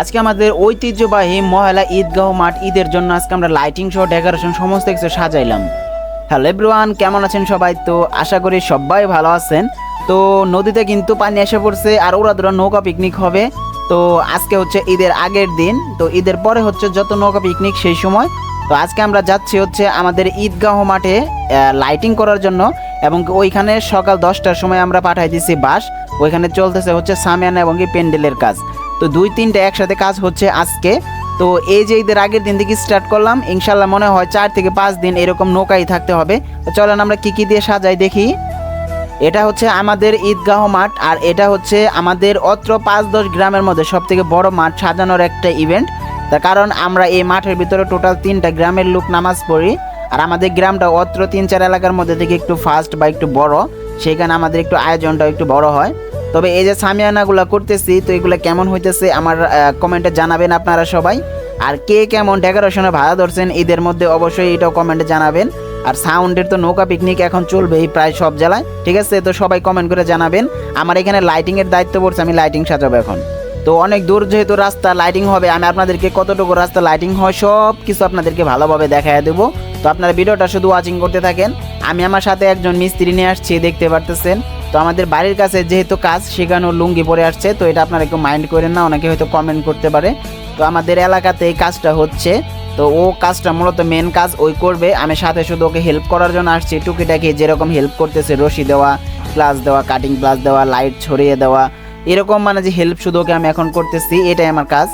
আজকে আমাদের ঐতিহ্যবাহী মহিলা ঈদগাহ মাঠ ঈদের জন্য আজকে আমরা লাইটিং সহ ডেকোরেশন সমস্ত কিছু সাজাইলাম। হ্যালো এভরিওয়ান কেমন আছেন সবাই? তো আশা করি সবাই ভালো আছেন। তো নদীতে কিন্তু পানি এসে পড়ছে আর ওরা দুরা নৌকা পিকনিক হবে। তো আজকে হচ্ছে ঈদের আগের দিন। তো ঈদের পরে হচ্ছে যত নৌকা পিকনিক সেই সময়। তো আজকে আমরা যাচ্ছি হচ্ছে আমাদের ঈদগাহ মাঠে লাইটিং করার জন্য। এবং ওইখানে সকাল দশটার সময় আমরা পাঠাই দিছি বাস। ওইখানে চলতেছে হচ্ছে সামিয়ানা এবং কি প্যান্ডেলের কাজ। তো দুই তিনটে একসাথে কাজ হচ্ছে আজকে। তো এই যে ঈদের আগের দিন থেকে স্টার্ট করলাম ইনশাল্লাহ মনে হয় চার থেকে পাঁচ দিন এরকম নৌকাই থাকতে হবে। চলেন আমরা কী কী দিয়ে সাজাই দেখি। এটা হচ্ছে আমাদের ঈদগাহ মাঠ আর এটা হচ্ছে আমাদের অত্র পাঁচ দশ গ্রামের মধ্যে সব থেকে বড় মাঠ সাজানোর একটা ইভেন্ট তার কারণ আমরা এই মাঠের ভিতরে টোটাল তিনটা গ্রামের লোক নামাজ পড়ি। আর আমাদের গ্রামটা অত্র তিন চার এলাকার মধ্যে থেকে একটু ফাস্ট বা একটু বড়, সেইখানে আমাদের একটু আয়োজনটা একটু বড় হয়। তবে এই যে সামিয়ানাগুলো করতেছি, তো এগুলো কেমন হইতেছে আমার কমেন্টে জানাবেন আপনারা সবাই। আর কে কেমন ডেকোরেশনে ভাড়া ধরছেন ঈদের মধ্যে অবশ্যই এটাও কমেন্টে জানাবেন। আর সাউন্ডের তো নৌকা পিকনিক এখন চলবেই প্রায় সব জেলায়, ঠিক আছে? তো সবাই কমেন্ট করে জানাবেন। আমার এখানে লাইটিংয়ের দায়িত্ব পড়ছে, আমি লাইটিং সাজাবো এখন। তো অনেক দূর যেহেতু রাস্তা লাইটিং হবে, আমি আপনাদেরকে কতটুকু রাস্তা লাইটিং হয় সব কিছু আপনাদেরকে ভালোভাবে দেখায় দেবো। তো আপনারা ভিডিওটা শুধু ওয়াচিং করতে থাকেন। আমি আমার সাথে একজন মিস্ত্রি নিয়ে আসছি, দেখতে পারতেছেন। তো আমাদের বাড়ির কাছে যেহেতু কাজ, সেখানেও লুঙ্গি পরে আসছে। তো এটা আপনারা একটু মাইন্ড করেন না, অনেকে হয়তো কমেন্ট করতে পারে। তো আমাদের এলাকাতে এই কাজটা হচ্ছে। তো ও কাজটা মূলত মেন কাজ, ওই করবে। আমি সাথে শুধু ওকে হেল্প করার জন্য আসছি। টুকিটাকি যেরকম হেল্প করতেছে, রশি দেওয়া গ্লাস দেওয়া কাটিং গ্লাস দেওয়া লাইট ছড়িয়ে দেওয়া, এরকম মানে যে হেল্প শুধু ওকে আমি এখন করতেছি, এটাই আমার কাজ।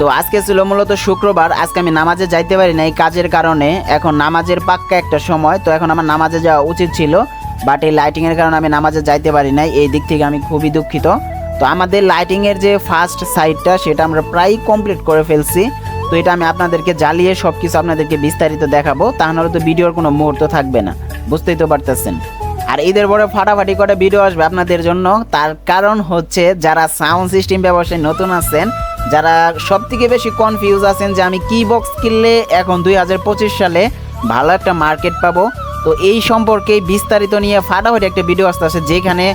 তো আজকে ছিল মূলত শুক্রবার, আজকে আমি নামাজে যাইতে পারি না এই কাজের কারণে। এখন নামাজের পাক্কা একটা সময়, তো এখন আমার নামাজে যাওয়া উচিত ছিল বাট এই লাইটিংয়ের কারণে আমি নামাজে যাইতে পারি নাই, এই দিক থেকে আমি খুবই দুঃখিত। তো আমাদের লাইটিংয়ের যে ফার্স্ট সাইডটা সেটা আমরা প্রায় কমপ্লিট করে ফেলছি। তো এটা আমি আপনাদেরকে জ্বালিয়ে সব কিছু আপনাদেরকে বিস্তারিত দেখাবো তা তাহলে তো ভিডিওর কোনো মুহূর্ত থাকবে না, বুঝতেই তো পারতেছেন। আর ঈদের পরে ফাটাফাটি করে ভিডিও আসবে আপনাদের জন্য, তার কারণ হচ্ছে যারা সাউন্ড সিস্টেম ব্যবসায় নতুন আছেন যারা সব থেকে বেশি কনফিউজ আছেন যে আমি কি বক্স কিনলে এখন দুই হাজার পঁচিশ সালে ভালো একটা মার্কেট পাবো, তো এই সম্পর্কে বিস্তারিত নিয়ে ফাটাফাটি একটা ভিডিও আসতে আসে যেখানে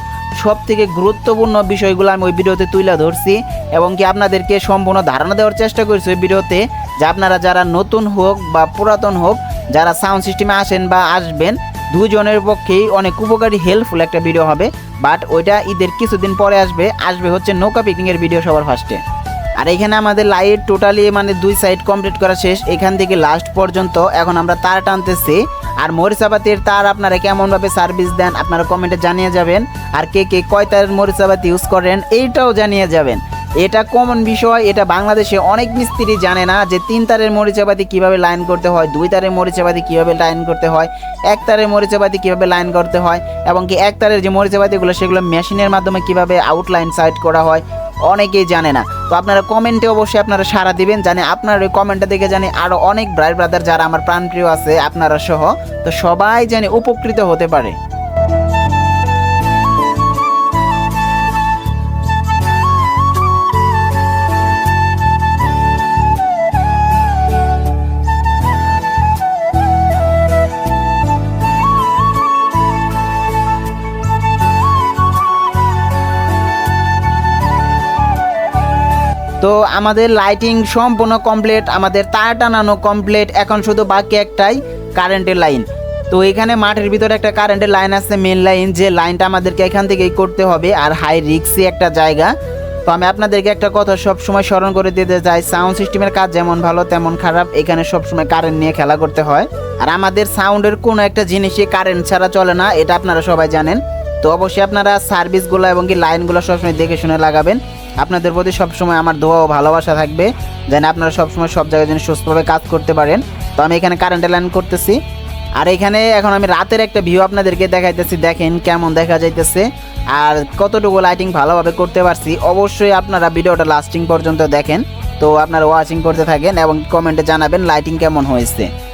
সব থেকে গুরুত্বপূর্ণ বিষয়গুলো আমি ওই ভিডিওতে তুলে ধরছি এবং কি আপনাদেরকে সম্পূর্ণ ধারণা দেওয়ার চেষ্টা করছি ওই ভিডিওতে যে আপনারা যারা নতুন হোক বা পুরাতন হোক, যারা সাউন্ড সিস্টেমে আসেন বা আসবেন, দুজনের পক্ষেই অনেক উপকারী হেল্পফুল একটা ভিডিও হবে। বাট ওইটা ঈদের কিছুদিন পরে আসবে আসবে হচ্ছে নৌকা পিকনিকের ভিডিও সবার ফার্স্টে আর এখানে আমাদের লাইট টোটালি মানে দুই সাইড কমপ্লিট করা শেষ। এখান থেকে লাস্ট পর্যন্ত এখন আমরা তার টানতেছি। আর মরিচাবাতির তার আপনারা কেমনভাবে সার্ভিস দেন আপনারা কমেন্টে জানিয়ে যাবেন। আর কে কে কয় তারের মরিচাবাতি ইউজ করেন এইটাও জানিয়ে যাবেন। এটা কমন বিষয়, এটা বাংলাদেশে অনেক মিস্ত্রি জানে না যে তিন তারের মরিচাবাতি কীভাবে লাইন করতে হয়, দুই তারের মরিচাবাতি কীভাবে লাইন করতে হয়, এক তারের মরিচাবাতি কীভাবে লাইন করতে হয়, এবং কি এক তারের যে মরিচাবাতিগুলো, সেগুলো মেশিনের মাধ্যমে কীভাবে আউটলাইন সাইড করা হয় অনেকেই জানে না। তো আপনারা কমেন্টে অবশ্যই আপনারা সারা দিবেন, জানে আপনার ওই কমেন্টটা দেখে জানি আরও অনেক ব্রাইট ব্রাদার যারা আমার প্রাণপ্রিয় আছে, আপনারা সহ। তো সবাই জানে উপকৃত হতে পারে। তো আমাদের লাইটিং সম্পূর্ণ কমপ্লিট আমাদের তার টানানো কমপ্লিট এখন শুধু বাকি একটাই কারেন্টের লাইন তো এখানে মাঠের ভিতরে একটা কারেন্টের লাইন আছে মেন লাইন যে লাইনটা আমাদেরকে এখান থেকেই করতে হবে, আর হাই রিক্সি একটা জায়গা। তো আমি আপনাদেরকে একটা কথা সব সময় স্মরণ করে দিতে চাই সাউন্ড সিস্টেমের কাজ যেমন ভালো, তেমন খারাপ, এখানে সব সময় কারেন্ট নিয়ে খেলা করতে হয়। আর আমাদের সাউন্ডের কোনো একটা জিনিসই কারেন্ট ছাড়া চলে না, এটা আপনারা সবাই জানেন। তো অবশ্যই আপনারা সার্ভিসগুলো এবং কি লাইনগুলো সবসময় দেখে শুনে লাগাবেন। আপনাদের প্রতি সবসময় আমার দোয়া ও ভালোবাসা থাকবে, যেন আপনারা সবসময় সব জায়গায় যেন সুস্থভাবে কাজ করতে পারেন। তো আমি এখানে কারেন্টের লাইন করতেছি। আর এখানে এখন আমি রাতের একটা ভিউ আপনাদেরকে দেখাইতেছি, দেখেন কেমন দেখা যাইতেছে। আর কতটুকু লাইটিং ভালোভাবে করতে পারছি, অবশ্যই আপনারা ভিডিওটা লাস্টিং পর্যন্ত দেখেন। তো আপনারা ওয়াচিং করতে থাকেন এবং কমেন্টে জানাবেন লাইটিং কেমন হয়েছে।